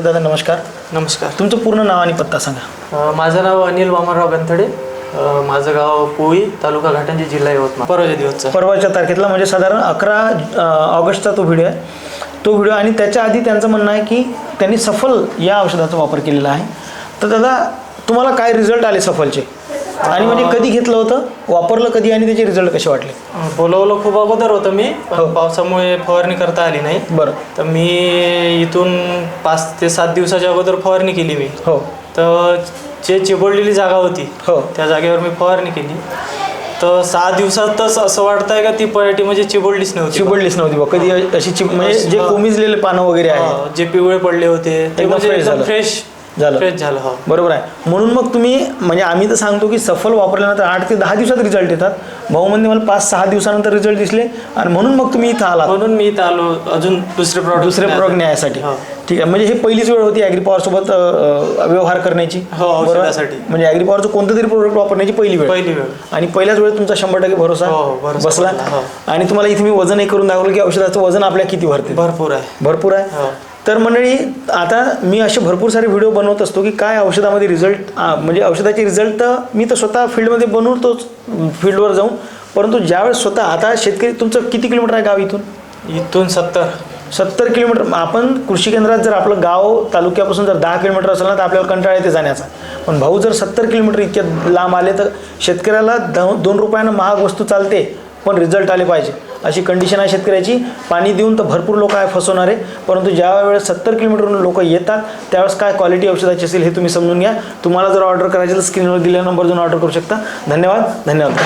दादा नमस्कार. नमस्कार. तुमचं पूर्ण नाव आणि पत्ता सांगा. माझं नाव अनिल वामनराव गंथडे माझं गाव पोळी तालुका घाटंजी जिल्हा यवतमाळ. परवाच्या दिवसचा. परवाच्या तारखेतला म्हणजे साधारण अकरा ऑगस्टचा तो व्हिडिओ आहे. तो व्हिडिओ आणि त्याच्या आधी त्यांचं म्हणणं आहे की त्यांनी सफल या औषधाचा वापर केलेला आहे. तर दादा तुम्हाला काय रिझल्ट आले सफलचे? आणि म्हणजे कधी घेतलं होतं? वापरलं कधी आणि त्याचे रिझल्ट कसे वाटले? बोलवलं खूप अगोदर होतं मी हो. पावसामुळे फवारणी करता आली नाही. बरं. तर मी इथून पाच ते सात दिवसाच्या अगोदर फवारणी केली मी. हो. तर जे चिबडलेली जागा होती हो. त्या जागेवर मी फवारणी केली. तर सहा दिवसातच असं वाटतंय का ती पराठी म्हणजे चिबडलीच नव्हती चिबडलीच नव्हती बा कधी अशी चिब म्हणजे जे हा. कोमिजलेले पानं वगैरे आहे. जे पिवळे पडले होते ते म्हणजे. फ्रेश झालं. फ्रेश झालं हो. बरोबर आहे. म्हणून मग तुम्ही म्हणजे आम्ही तर सांगतो की सफल वापरल्यानंतर आठ ते दहा दिवसात रिझल्ट येतात. भाऊ म्हणजे मला पाच सहा दिवसानंतर रिझल्ट दिसले. आणि म्हणून मग तुम्ही इथं आलात. म्हणून मी इथं आलो. अजून दुसरे प्रॉडक्ट दुसरे प्रोडक्ट न्यायासाठी हो. ठीक आहे. म्हणजे हे पहिलीच वेळ होती ॲग्रीपॉवर सोबत अ, अ, व्यवहार करण्याची. हो, बरोबर? औषधासाठी. म्हणजे ॲग्रीपॉवरचं कोणतं तरी प्रोडक्ट वापरण्याची पहिली वेळ. पहिली वेळ. आणि पहिल्याच वेळेस तुमचा शंभर टक्के भरोसा हो, हो, भरोसा बसला हो. आणि तुम्हाला इथे मी वजनही करून दाखवलं की औषधाचं वजन आपल्या किती भरते? भरपूर आहे. भरपूर आहे? हो. तर मंडळी आता मी असे भरपूर सारे व्हिडिओ बनवत असतो की काय औषधामध्ये रिझल्ट म्हणजे औषधाचे रिझल्ट तर मी तर स्वतः फील्डमध्ये बनवतोच फील्डवर जाऊन परंतु ज्यावेळेस स्वतः आता शेतकरी तुमचं किती किलोमीटर आहे गाव इथून? इथून सत्तर. सत्तर किलोमीटर. आपण कृषी केंद्रात जर आपलं गाव तालुक्यापासून जर दहा किलोमीटर असेल ना तर आपल्याला कंटाळा येते जाण्याचा. पण भाऊ जर सत्तर किलोमीटर इतक्या लांब आले तर शेतकऱ्याला द दोन रुपयानं महाग वस्तू चालते. पण रिझल्ट आले पाहिजे. अशी कंडिशन आहे शेतकऱ्याची. पाणी देऊन तर भरपूर लोक आहे फसवणारे. परंतु ज्या वेळेस सत्तर किलोमीटरवरून लोक येतात त्यावेळेस काय क्वालिटी औषधाची असेल हे तुम्ही समजून घ्या. तुम्हाला जर ऑर्डर करायची तर स्क्रीनवर दिलेल्या नंबर जाऊन ऑर्डर करू शकता. धन्यवाद. धन्यवाद.